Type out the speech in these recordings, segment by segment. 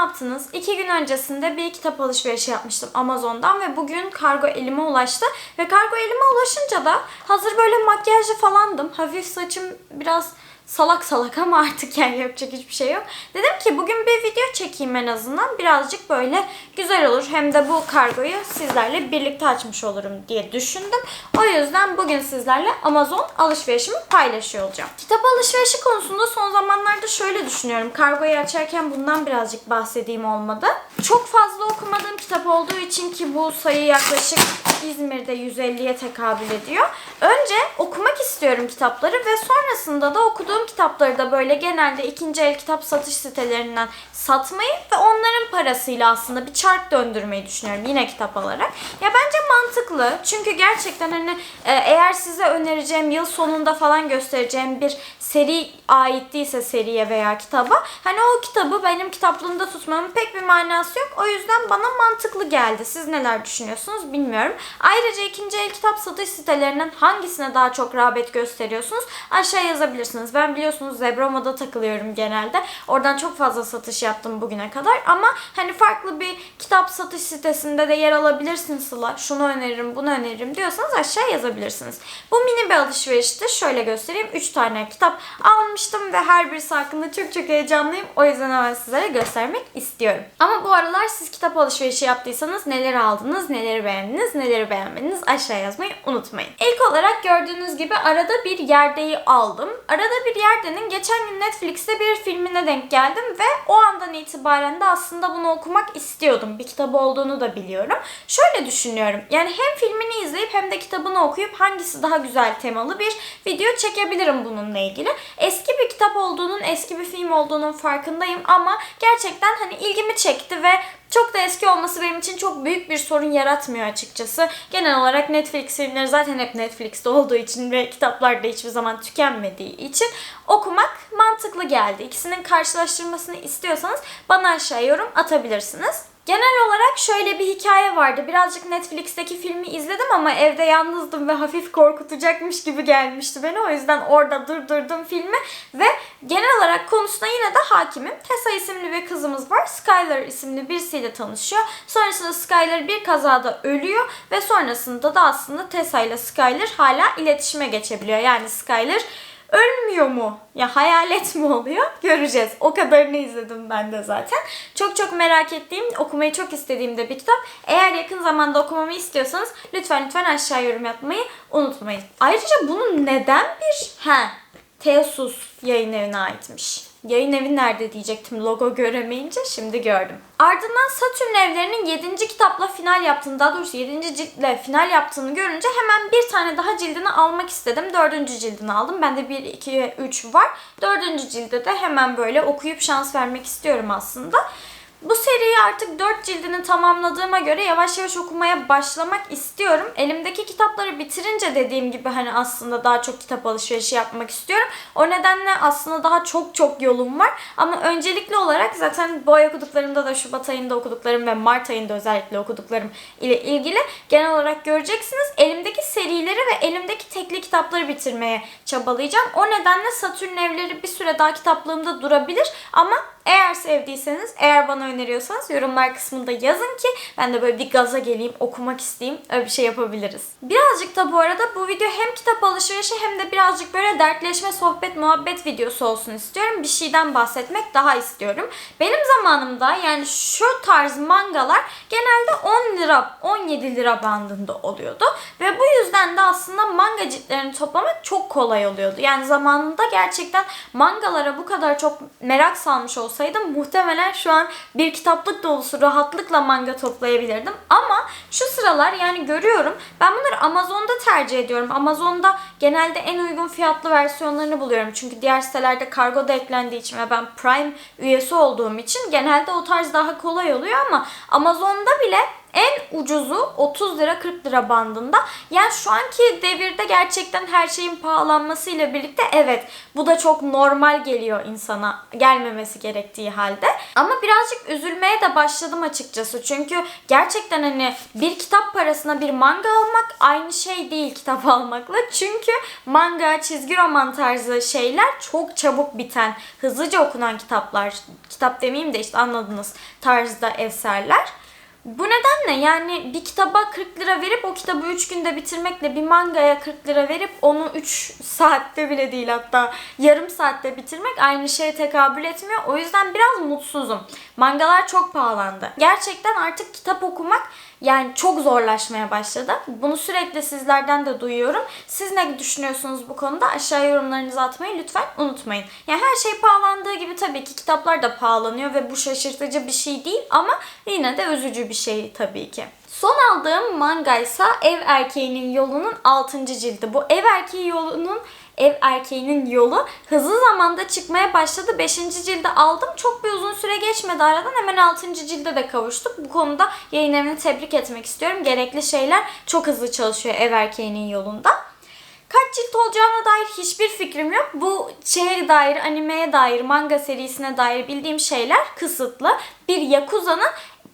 yaptınız? İki gün öncesinde bir kitap alışverişi yapmıştım Amazon'dan ve bugün kargo elime ulaştı. Ve kargo elime ulaşınca da hazır böyle makyajlı falandım. Hafif saçım biraz salak salak ama artık yani yapacak hiçbir şey yok. Dedim ki bugün bir video çekeyim en azından. Birazcık böyle güzel olur. Hem de bu kargoyu sizlerle birlikte açmış olurum diye düşündüm. O yüzden bugün sizlerle Amazon alışverişimi paylaşıyor olacağım. Kitap alışverişi konusunda son zamanlarda şöyle düşünüyorum. Kargoyu açarken bundan birazcık bahsedeyim olmadı. Çok fazla okumadığım kitap olduğu için ki bu sayı yaklaşık İzmir'de 150'ye tekabül ediyor. Önce okumak istiyorum kitapları ve sonrasında da okuduğum kitapları da böyle genelde ikinci el kitap satış sitelerinden satmayı ve onların parasıyla aslında bir çark döndürmeyi düşünüyorum yine kitap alarak. Ya bence mantıklı çünkü gerçekten hani e, eğer size önereceğim yıl sonunda falan göstereceğim bir seri ait değilse seriye veya kitaba hani o kitabı benim kitaplığımda tutmamın pek bir manası yok. O yüzden bana mantıklı geldi. Siz neler düşünüyorsunuz bilmiyorum. Ayrıca ikinci el kitap satış sitelerinden hangisine daha çok rağbet gösteriyorsunuz? Aşağı yazabilirsiniz. Ben biliyorsunuz Zebroma'da takılıyorum genelde. Oradan çok fazla satış yaptım bugüne kadar ama hani farklı bir kitap satış sitesinde de yer alabilirsin Sıla. Şunu öneririm, bunu öneririm diyorsanız aşağı yazabilirsiniz. Bu mini bir alışverişti. Şöyle göstereyim. 3 tane kitap almıştım ve her birisi hakkında çok çok heyecanlıyım. O yüzden hemen sizlere göstermek istiyorum. Ama bu aralar siz kitap alışverişi yaptıysanız neler aldınız, neleri beğendiniz, neleri beğenmediniz aşağı yazmayı unutmayın. İlk olarak gördüğünüz gibi arada bir yerdeyi aldım. Arada bir yerdenin geçen gün Netflix'te bir filmine denk geldim ve o andan itibaren de aslında bunu okumak istiyordum. Bir kitabı olduğunu da biliyorum. Şöyle düşünüyorum. Yani hem filmini izleyip hem de kitabını okuyup hangisi daha güzel temalı bir video çekebilirim bununla ilgili. Eski bir kitap olduğunun, eski bir film olduğunun farkındayım ama gerçekten hani ilgimi çekti ve çok da eski olması benim için çok büyük bir sorun yaratmıyor açıkçası. Genel olarak Netflix filmleri zaten hep Netflix'te olduğu için ve kitaplar da hiçbir zaman tükenmediği için okumak mantıklı geldi. İkisinin karşılaştırmasını istiyorsanız bana aşağı yorum atabilirsiniz. Genel olarak şöyle bir hikaye vardı. Birazcık Netflix'teki filmi izledim ama evde yalnızdım ve hafif korkutacakmış gibi gelmişti beni. O yüzden orada durdurdum filmi ve genel olarak konusuna yine de hakimim. Tessa isimli bir kızımız var. Skylar isimli birisiyle tanışıyor. Sonrasında Skylar bir kazada ölüyor ve sonrasında da aslında Tessa ile Skylar hala iletişime geçebiliyor. Yani Skylar ölmüyor mu? Ya hayalet mi oluyor? Göreceğiz. O kadarını izledim ben de zaten. Çok çok merak ettiğim, okumayı çok istediğim de bir kitap. Eğer yakın zamanda okumamı istiyorsanız lütfen lütfen aşağı yorum yapmayı unutmayın. Ayrıca bunun neden bir... Ha, Teosus yayın evine aitmiş. Yayın evi nerede diyecektim logo göremeyince şimdi gördüm. Ardından Satürn evlerinin 7. kitapla final yaptığını daha doğrusu 7. ciltle final yaptığını görünce hemen bir tane daha cildini almak istedim. 4. cildini aldım. Bende 1, 2, 3 var. 4. cilde de hemen böyle okuyup şans vermek istiyorum aslında. Bu seriyi artık 4 cildini tamamladığıma göre yavaş yavaş okumaya başlamak istiyorum. Elimdeki kitapları bitirince dediğim gibi hani aslında daha çok kitap alışverişi yapmak istiyorum. O nedenle aslında daha çok çok yolum var. Ama öncelikli olarak zaten bu ay okuduklarımda da Şubat ayında okuduklarım ve Mart ayında özellikle okuduklarım ile ilgili genel olarak göreceksiniz. Elimdeki serileri ve elimdeki tekli kitapları bitirmeye çabalayacağım. O nedenle Satürn evleri bir süre daha kitaplığımda durabilir ama eğer sevdiyseniz, eğer bana öneriyorsanız yorumlar kısmında yazın ki ben de böyle bir gaza geleyim, okumak isteyeyim. Öyle bir şey yapabiliriz. Birazcık da bu arada bu video hem kitap alışverişi hem de birazcık böyle dertleşme, sohbet, muhabbet videosu olsun istiyorum. Bir şeyden bahsetmek daha istiyorum. Benim zamanımda yani şu tarz mangalar genelde 10 lira, 17 lira bandında oluyordu. Ve bu yüzden de aslında manga ciltlerini toplamak çok kolay oluyordu. Yani zamanında gerçekten mangalara bu kadar çok merak salmış olsaydım muhtemelen şu an bir kitaplık dolusu rahatlıkla manga toplayabilirdim. Ama şu sıralar yani görüyorum ben bunları Amazon'da tercih ediyorum. Amazon'da genelde en uygun fiyatlı versiyonlarını buluyorum. Çünkü diğer sitelerde kargo da eklendiği için ve ben Prime üyesi olduğum için genelde o tarz daha kolay oluyor ama Amazon'da bile En ucuzu 30 lira 40 lira bandında. Yani şu anki devirde gerçekten her şeyin pahalanmasıyla birlikte evet bu da çok normal geliyor insana gelmemesi gerektiği halde. Ama birazcık üzülmeye de başladım açıkçası. Çünkü gerçekten hani bir kitap parasına bir manga almak aynı şey değil kitap almakla. Çünkü manga, çizgi roman tarzı şeyler çok çabuk biten, hızlıca okunan kitaplar. Kitap demeyeyim de işte anladınız tarzda eserler. Bu nedenle yani bir kitaba 40 lira verip o kitabı 3 günde bitirmekle bir mangaya 40 lira verip onu 3 saatte bile değil hatta yarım saatte bitirmek aynı şeye tekabül etmiyor. O yüzden biraz mutsuzum. Mangalar çok pahalandı. Gerçekten artık kitap okumak yani çok zorlaşmaya başladı. Bunu sürekli sizlerden de duyuyorum. Siz ne düşünüyorsunuz bu konuda? Aşağı yorumlarınızı atmayı lütfen unutmayın. Yani her şey pahalandığı gibi tabii ki kitaplar da pahalanıyor ve bu şaşırtıcı bir şey değil ama yine de üzücü bir şey tabii ki. Son aldığım manga ise Ev Erkeğinin Yolu'nun 6. cildi. Bu Ev Erkeği Yolu'nun Ev Erkeğinin Yolu hızlı zamanda çıkmaya başladı. 5. cilde aldım. Çok bir uzun süre geçmedi aradan. Hemen 6. cilde de kavuştuk. Bu konuda yayın evini tebrik etmek istiyorum. Gerekli şeyler çok hızlı çalışıyor Ev Erkeğinin Yolunda. Kaç cilt olacağına dair hiçbir fikrim yok. Bu şeye dair, animeye dair, manga serisine dair bildiğim şeyler kısıtlı. Bir Yakuza'nın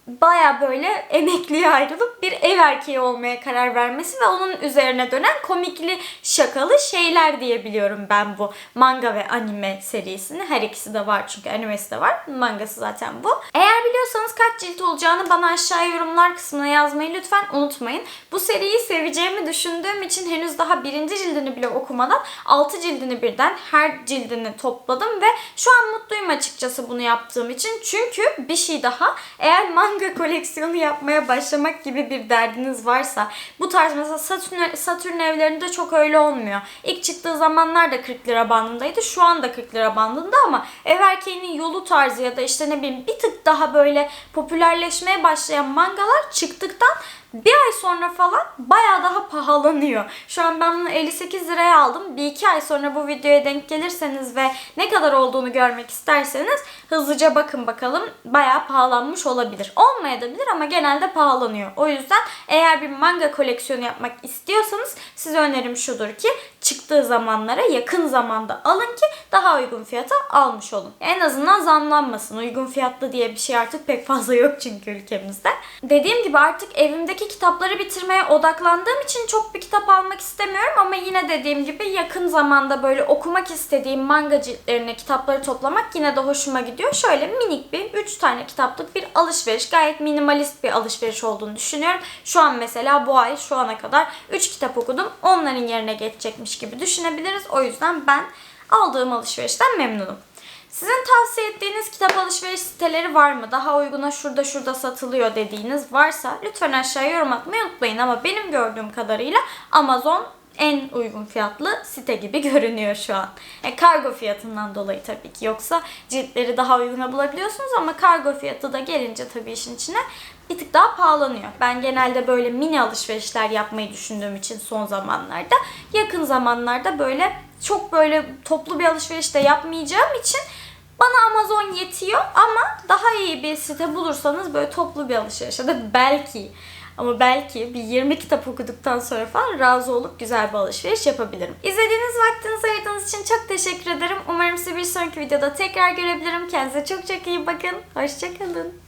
baya böyle emekliye ayrılıp bir ev erkeği olmaya karar vermesi ve onun üzerine dönen komikli şakalı şeyler diyebiliyorum ben bu manga ve anime serisini. Her ikisi de var çünkü animesi de var. Mangası zaten bu. Eğer biliyorsanız kaç cilt olacağını bana aşağı yorumlar kısmına yazmayı lütfen unutmayın. Bu seriyi seveceğimi düşündüğüm için henüz daha birinci cildini bile okumadan altı cildini birden her cildini topladım ve şu an mutluyum açıkçası bunu yaptığım için. Çünkü bir şey daha eğer manga koleksiyonu yapmaya başlamak gibi bir derdiniz varsa bu tarz mesela Satürn, Satürn evlerinde çok öyle olmuyor. İlk çıktığı zamanlar da 40 lira bandındaydı. Şu anda 40 lira bandında ama ev erkeğinin yolu tarzı ya da işte ne bileyim bir tık daha böyle popülerleşmeye başlayan mangalar çıktıktan bir ay sonra falan baya daha pahalanıyor. Şu an ben bunu 58 liraya aldım. Bir iki ay sonra bu videoya denk gelirseniz ve ne kadar olduğunu görmek isterseniz hızlıca bakın bakalım. Baya pahalanmış olabilir. Olmayabilir ama genelde pahalanıyor. O yüzden eğer bir manga koleksiyonu yapmak istiyorsanız size önerim şudur ki çıktığı zamanlara yakın zamanda alın ki daha uygun fiyata almış olun. En azından zamlanmasın. Uygun fiyatlı diye bir şey artık pek fazla yok çünkü ülkemizde. Dediğim gibi artık evimdeki kitapları bitirmeye odaklandığım için çok bir kitap almak istemiyorum ama yine dediğim gibi yakın zamanda böyle okumak istediğim manga ciltlerini, kitapları toplamak yine de hoşuma gidiyor. Şöyle minik bir 3 tane kitaplık bir alışveriş. Gayet minimalist bir alışveriş olduğunu düşünüyorum. Şu an mesela bu ay şu ana kadar 3 kitap okudum. Onların yerine geçecekmiş gibi düşünebiliriz. O yüzden ben aldığım alışverişten memnunum. Sizin tavsiye ettiğiniz kitap alışveriş siteleri var mı? Daha uyguna şurada şurada satılıyor dediğiniz varsa lütfen aşağıya yorum atmayı unutmayın. Ama benim gördüğüm kadarıyla Amazon en uygun fiyatlı site gibi görünüyor şu an. E, kargo fiyatından dolayı tabii ki. Yoksa ciltleri daha uyguna bulabiliyorsunuz ama kargo fiyatı da gelince tabii işin içine bir tık daha pahalanıyor. Ben genelde böyle mini alışverişler yapmayı düşündüğüm için son zamanlarda yakın zamanlarda böyle çok böyle toplu bir alışveriş de yapmayacağım için bana Amazon yetiyor ama daha iyi bir site bulursanız böyle toplu bir alışveriş ya da belki ama belki bir 20 kitap okuduktan sonra falan razı olup güzel bir alışveriş yapabilirim. İzlediğiniz vaktinizi ayırdığınız için çok teşekkür ederim. Umarım sizi bir sonraki videoda tekrar görebilirim. Kendinize çok çok iyi bakın. Hoşçakalın.